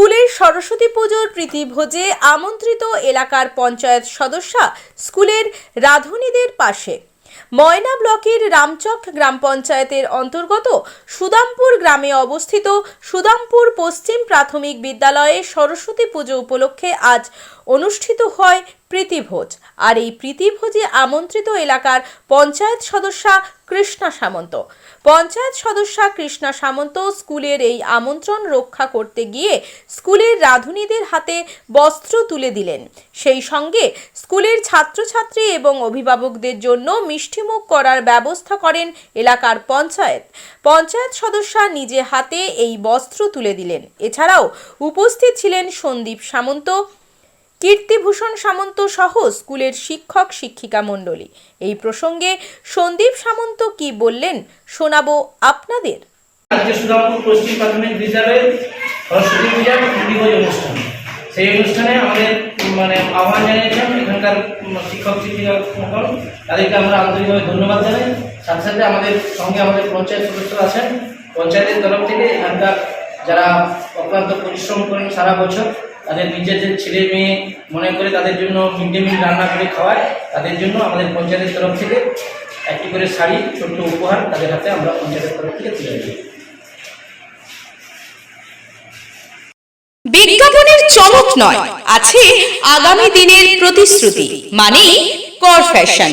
স্কুলের সরস্বতী পুজোর প্রীতিভোজে আমন্ত্রিত এলাকার পঞ্চায়েত সদস্যা স্কুলের রাঁধুনিদের পাশে। ময়না ব্লকের রামচক গ্রাম পঞ্চায়েতের অন্তর্গত সুদামপুর গ্রামে অবস্থিত সুদামপুর পশ্চিম প্রাথমিক বিদ্যালয়ে সরস্বতী পুজো উপলক্ষে আজ অনুষ্ঠিত হয় প্রীতিভোজ। আর এই প্রীতিভোজে আমন্ত্রিত এলাকার পঞ্চায়েত সদস্যা কৃষ্ণা সামন্ত। পঞ্চায়েত সদস্যা কৃষ্ণা সামন্ত স্কুলের এই আমন্ত্রণ রক্ষা করতে গিয়ে স্কুলের রাঁধুনিদের হাতে বস্ত্র তুলে দিলেন। সেই সঙ্গে স্কুলের ছাত্রছাত্রী এবং অভিভাবকদের জন্য মিষ্টিমুখ করার ব্যবস্থা করেন এলাকার পঞ্চায়েত। পঞ্চায়েত সদস্যা নিজে হাতে এই বস্ত্র তুলে দিলেন। এছাড়াও উপস্থিত ছিলেন সন্দীপ সামন্ত কীর্তিভূষণ সামন্ত সহ স্কুলের শিক্ষক শিক্ষিকা মণ্ডলী। এই প্রসঙ্গে সন্দীপ সামন্ত কি বললেন শোনাবো আপনাদের। আজকে সুরামপুর পশ্চিম প্রাথমিক বিদ্যালয়ের সরস্বতী পূজার দিবস অনুষ্ঠান। সেই অনুষ্ঠানে আমাদের মানে আহ্বান জানিয়েছেন এখানকার শিক্ষক শিক্ষিকা তাদেরকে আমরা আন্তরিকভাবে ধন্যবাদ জানাই। সাথে সাথে আমাদের সঙ্গে আমাদের পঞ্চায়েত সদস্য আছেন। পঞ্চায়েতের তরফ থেকে এখানকার যারা অক্লান্ত পরিশ্রম করেন সারা বছর তাদের নিজেদের ছেলে মেয়ে মনে করে তাদের জন্য মিড ডে মিল রান্না করে খাওয়ায়, তাদের জন্য আমাদের পঞ্চায়েতের তরফ থেকে একটি করে শাড়ি, ছোট্ট উপহার তাদের হাতে আমরা পঞ্চায়েতের তরফ থেকে তুলে দিই। বিজ্ঞাপনের চমক নয়, আছে আগামী দিনের প্রতিশ্রুতি মানে কর ফ্যাশন